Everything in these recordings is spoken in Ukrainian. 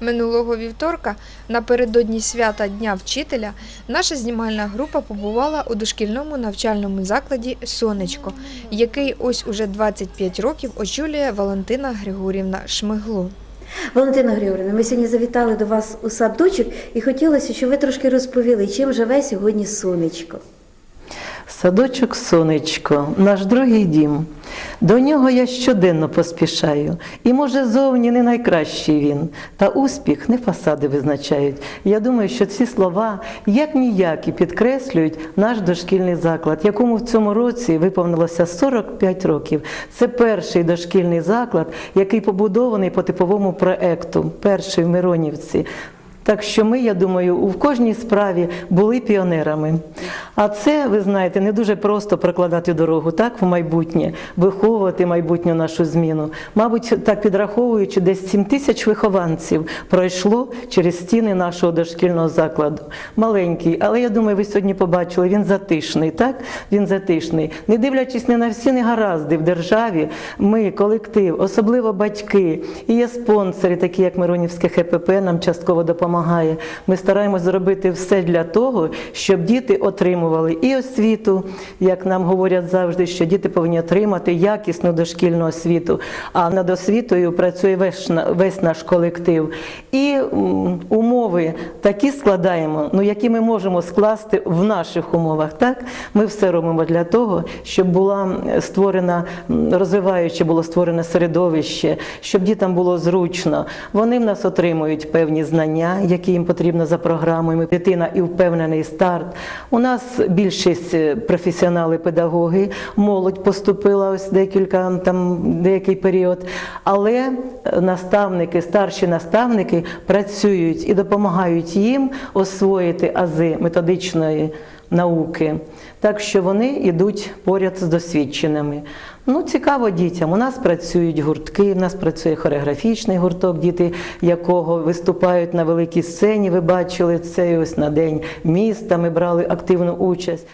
Минулого вівторка, напередодні свята Дня вчителя, наша знімальна група побувала у дошкільному навчальному закладі Сонечко, який ось уже 25 років очолює Валентина Григорівна Шмигло. Валентина Григорівна, ми сьогодні завітали до вас у садочок і хотілося, щоб ви трошки розповіли, чим живе сьогодні сонечко. Садочок сонечко, наш другий дім. До нього я щоденно поспішаю. І може зовні не найкращий він, та успіх не фасади визначають. Я думаю, що ці слова як ніякі підкреслюють наш дошкільний заклад, якому в цьому році виповнилося 45 років. Це перший дошкільний заклад, який побудований по типовому проекту, перший в Миронівці. Так що ми, я думаю, у кожній справі були піонерами. А це, ви знаєте, не дуже просто прокладати дорогу так в майбутнє, виховувати майбутню нашу зміну. Мабуть, так підраховуючи, десь 7 тисяч вихованців пройшло через стіни нашого дошкільного закладу. Маленький, але я думаю, ви сьогодні побачили, він затишний, так? Він затишний. Не дивлячись не на всі негаразди в державі, ми, колектив, особливо батьки, і є спонсори, такі як Миронівське ХПП, нам частково допомагає. Ми стараємось зробити все для того, щоб діти отримували і освіту, як нам говорять завжди, що діти повинні отримати якісну дошкільну освіту. А над освітою працює весь, весь наш колектив. І умови такі складаємо, ну які ми можемо скласти в наших умовах. Так ми все робимо для того, щоб була створена розвиваюче було створене середовище, щоб дітям було зручно. Вони в нас отримують певні знання, які їм потрібно за програмою. Дитина і впевнений старт. У нас більшість е, професіонали, педагоги, молодь поступила ось декілька там деякий період. Але е, наставники, старші наставники працюють і допомагають їм освоїти ази методичної науки. Так що вони йдуть поряд з досвідченими. Ну, цікаво дітям. У нас працюють гуртки, у нас працює хореографічний гурток, діти якого виступають на великій сцені. Ви бачили це ось на день міста. Ми брали активну участь.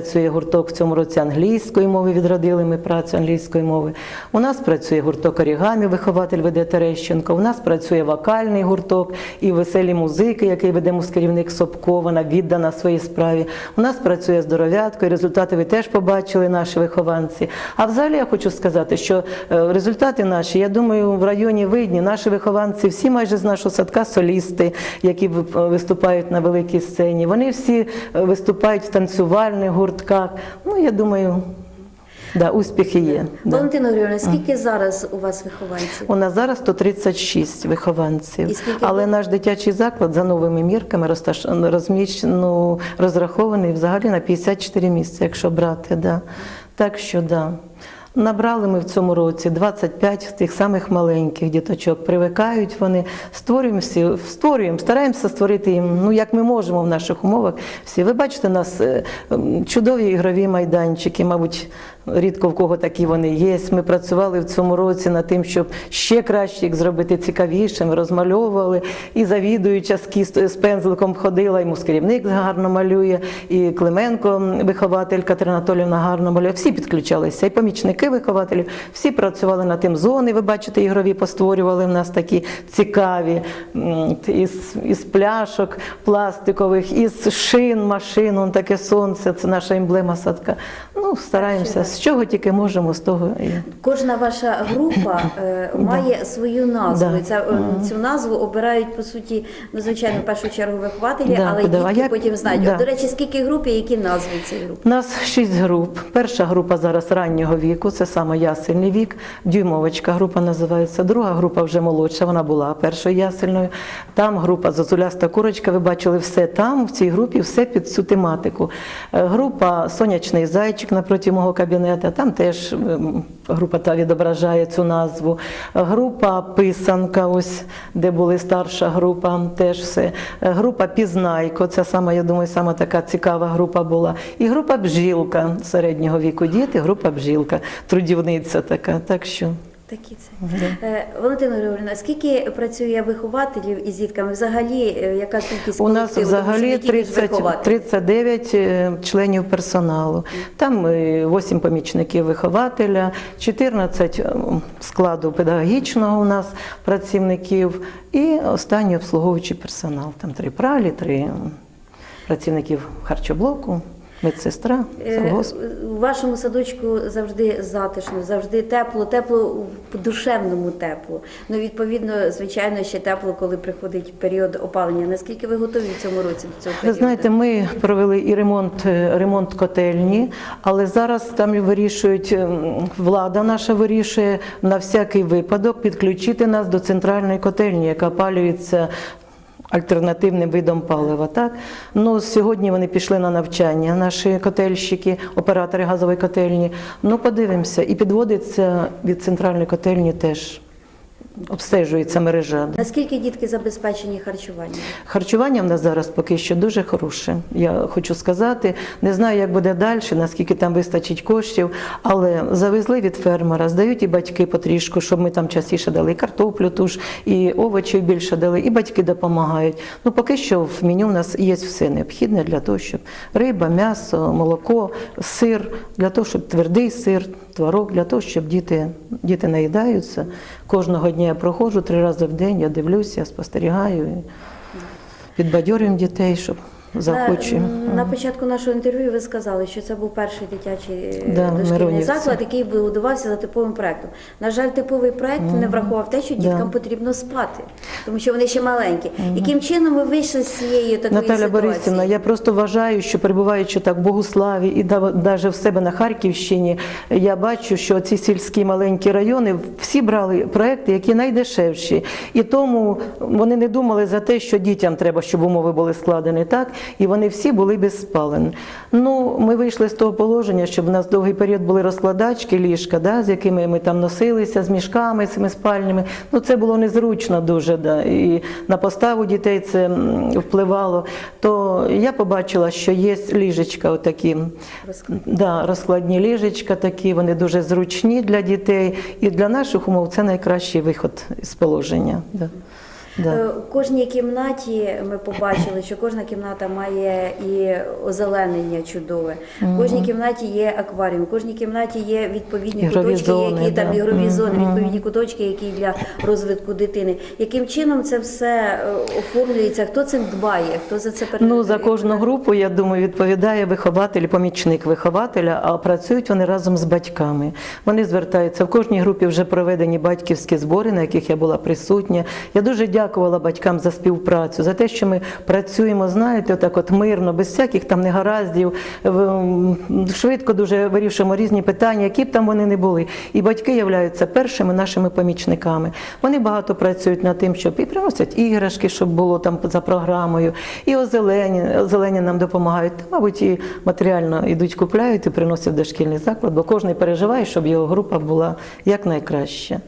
Працює гурток в цьому році англійської мови, відродили ми працю англійської мови. У нас працює гурток орігамі, вихователь веде Терещенко. У нас працює вокальний гурток і веселі музики, який веде мускерівник Собко, вона віддана своїй справі. У нас працює здоров'ятко, і результати ви теж побачили, наші вихованці. А взагалі я хочу сказати, що е, результати наші, я думаю, в районі видні. Наші вихованці, всі майже з нашого садка солісти, які виступають на великій сцені. Вони всі е, виступають в танцювальних гуртках. Ну, я думаю, да, успіхи є. Да. Валентина Григорівна, скільки зараз у вас вихованців? У нас зараз 136 вихованців, скільки але наш дитячий заклад за новими мірками розташ- розміщ- ну, розрахований взагалі на 54 місця, якщо брати. Да. Так що да. Набрали ми в цьому році 25 тих самих маленьких діточок. Привикають вони, створюємо всі, створюємо, стараємося створити їм, ну як ми можемо в наших умовах. Всі ви бачите, у нас е, чудові ігрові майданчики, мабуть, рідко в кого такі вони є. Ми працювали в цьому році над тим, щоб ще краще їх зробити цікавішими, розмальовували. І завідуюча з, кіст- з пензликом ходила, і мускерівник гарно малює, і Клименко, вихователь Катерина Анатоліївна гарно малює. Всі підключалися, і помічники вихователів, всі працювали над тим. Зони, ви бачите, ігрові постворювали в нас такі цікаві із, із пляшок пластикових, із шин, машин, он таке сонце, це наша емблема садка. Ну, стараємося, з чого тільки можемо, з того і. Кожна ваша група е, має свою назву. Да. І Це, е, Цю назву обирають по суті, ну звичайно, в першу чергу вихователі, Да, але да. дітки як- потім знають. да. От, до речі, скільки груп і які назви цієї групи? У нас шість груп. Перша група зараз раннього віку, це саме ясельний вік. Дюймовочка група називається. Друга група вже молодша, вона була першою ясельною. Там група зозуляста курочка. Ви бачили все там, в цій групі, все під цю тематику. Е, Група Сонячний зайчик напроти мого кабінету. Там теж група та відображає цю назву. Група Писанка, ось де були старша група, теж все. Група Пізнайко, це саме, я думаю, саме така цікава група була. І група Бжілка середнього віку діти, група Бжілка, трудівниця така. Так що Такі це. Е, Валентина Григорівна, скільки працює вихователів із дітками? Взагалі, е, яка кількість у нас взагалі не тільки ж 30, 39 е, членів персоналу. Там 8 помічників вихователя, 14 е, складу педагогічного у нас працівників і останній обслуговуючий персонал. Там три пралі, три працівників харчоблоку, медсестра, Е. У вашому садочку завжди затишно, завжди тепло, тепло в душевному тепло. Ну, відповідно, звичайно, ще тепло, коли приходить період опалення. Наскільки ви готові в цьому році до цього Ви періоду? знаєте, ми провели і ремонт, е, ремонт котельні, але зараз там і вирішують, ем, влада наша вирішує на всякий випадок підключити нас до центральної котельні, яка опалюється альтернативним видом палива. Так? Ну, сьогодні вони пішли на навчання, наші котельщики, оператори газової котельні. Ну, подивимося, і підводиться від центральної котельні теж. Обстежується мережа. Наскільки дітки забезпечені харчуванням? Харчування в нас зараз поки що дуже хороше. Я хочу сказати, не знаю, як буде далі, наскільки там вистачить коштів, але завезли від фермера, здають і батьки потрішку, щоб ми там частіше дали і картоплю, ту ж, і овочів більше дали, і батьки допомагають. Ну поки що в меню в нас є все необхідне для того, щоб риба, м'ясо, молоко, сир, для того, щоб твердий сир, творог, для того, щоб діти, діти наїдаються. Кожного дня я проходжу три рази в день, я дивлюся, спостерігаю. Підбадьорюємо дітей, щоб заохочуємо. На, на початку нашого інтерв'ю ви сказали, що це був перший дитячий е, Да, дошкільний Миронівці. заклад, який будувався за типовим проектом. На жаль, типовий проект не врахував те, що Да. діткам потрібно спати, тому що вони ще маленькі. Яким чином ви вийшли з цієї такої Наталя ситуації? Борисівна, я просто вважаю, що перебуваючи так в Богуславі і навіть в себе на Харківщині, я бачу, що ці сільські маленькі райони всі брали проекти, які найдешевші. І тому вони не думали за те, що дітям треба, щоб умови були складені так, і вони всі були без спалень. Ну, ми вийшли з того положення, щоб в нас довгий період були розкладачки, ліжка, да, з якими ми там носилися, з мішками цими спальнями. Ну, це було незручно дуже. Да, і на поставу дітей це впливало. То я побачила, що є ліжечка, отакі да, розкладні ліжечка, такі, вони дуже зручні для дітей. І для наших умов це найкращий виход з положення. Да. Да. Е, У кожній кімнаті ми побачили, що кожна кімната має і озеленення чудове. В кожній кімнаті є акваріум, в кожній кімнаті є відповідні Ігрові куточки, зони, які там ігрові зони, відповідні куточки, які для розвитку дитини. Яким чином це все е, оформлюється? Хто цим дбає? Хто за це пере- Ну, за кожну групу, я думаю, відповідає вихователь, помічник вихователя, а працюють вони разом з батьками. Вони звертаються. В кожній групі вже проведені батьківські збори, на яких я була присутня. Я дуже дякувала батькам за співпрацю, за те, що ми працюємо, знаєте, отак от мирно, без всяких там негараздів, швидко дуже вирішуємо різні питання, які б там вони не були. І батьки являються першими нашими помічниками. Вони багато працюють над тим, щоб і приносять іграшки, щоб було там за програмою, і озелені, озелені нам допомагають. Та, мабуть, і матеріально йдуть, купляють і приносять в дошкільний заклад, бо кожен переживає, щоб його група була якнайкраща.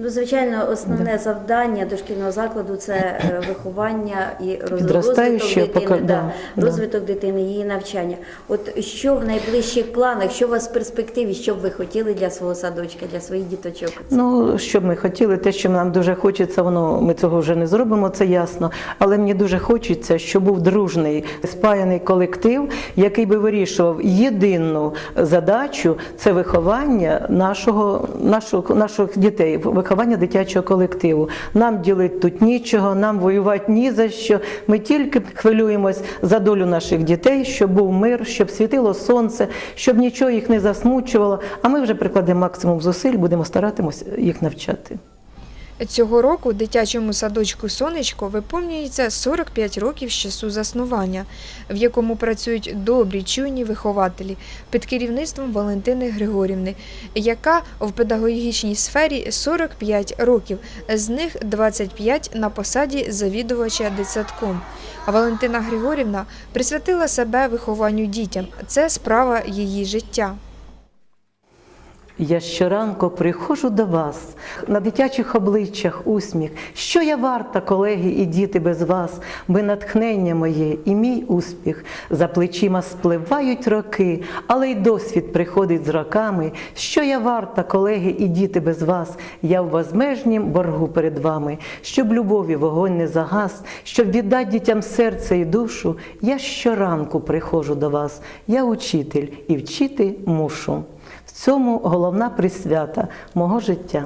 Ну, звичайно, основне завдання дошкільного закладу це е, виховання і розвиток дитини, да, да, да. розвиток дитини, її навчання. От що в найближчих планах, що у вас в перспективі, що б ви хотіли для свого садочка, для своїх діточок? Ну, що б ми хотіли, те, що нам дуже хочеться, воно ми цього вже не зробимо, це ясно. Але мені дуже хочеться, щоб був дружний спаяний колектив, який би вирішував єдину задачу це виховання нашого, нашого, наших дітей, виховання дитячого колективу. Нам ділить тут нічого, нам воювати ні за що. Ми тільки хвилюємось за долю наших дітей, щоб був мир, щоб світило сонце, щоб нічого їх не засмучувало. А ми вже прикладемо максимум зусиль, будемо старатимось їх навчати. Цього року дитячому садочку Сонечко виповнюється 45 років з часу заснування, в якому працюють добрі, чуйні вихователі під керівництвом Валентини Григорівни, яка в педагогічній сфері 45 років, з них 25 на посаді завідувача дитсадком. Валентина Григорівна присвятила себе вихованню дітям. Це справа її життя. Я щоранку приходжу до вас на дитячих обличчях усміх. Що я варта, колеги і діти, без вас, ви натхнення моє і мій успіх. За плечима спливають роки, але й досвід приходить з роками. Що я варта, колеги і діти, без вас, я в безмежнім боргу перед вами, щоб любові вогонь не загас, щоб віддати дітям серце і душу. Я щоранку приходжу до вас, я учитель і вчити мушу. В цьому головна присвята мого життя.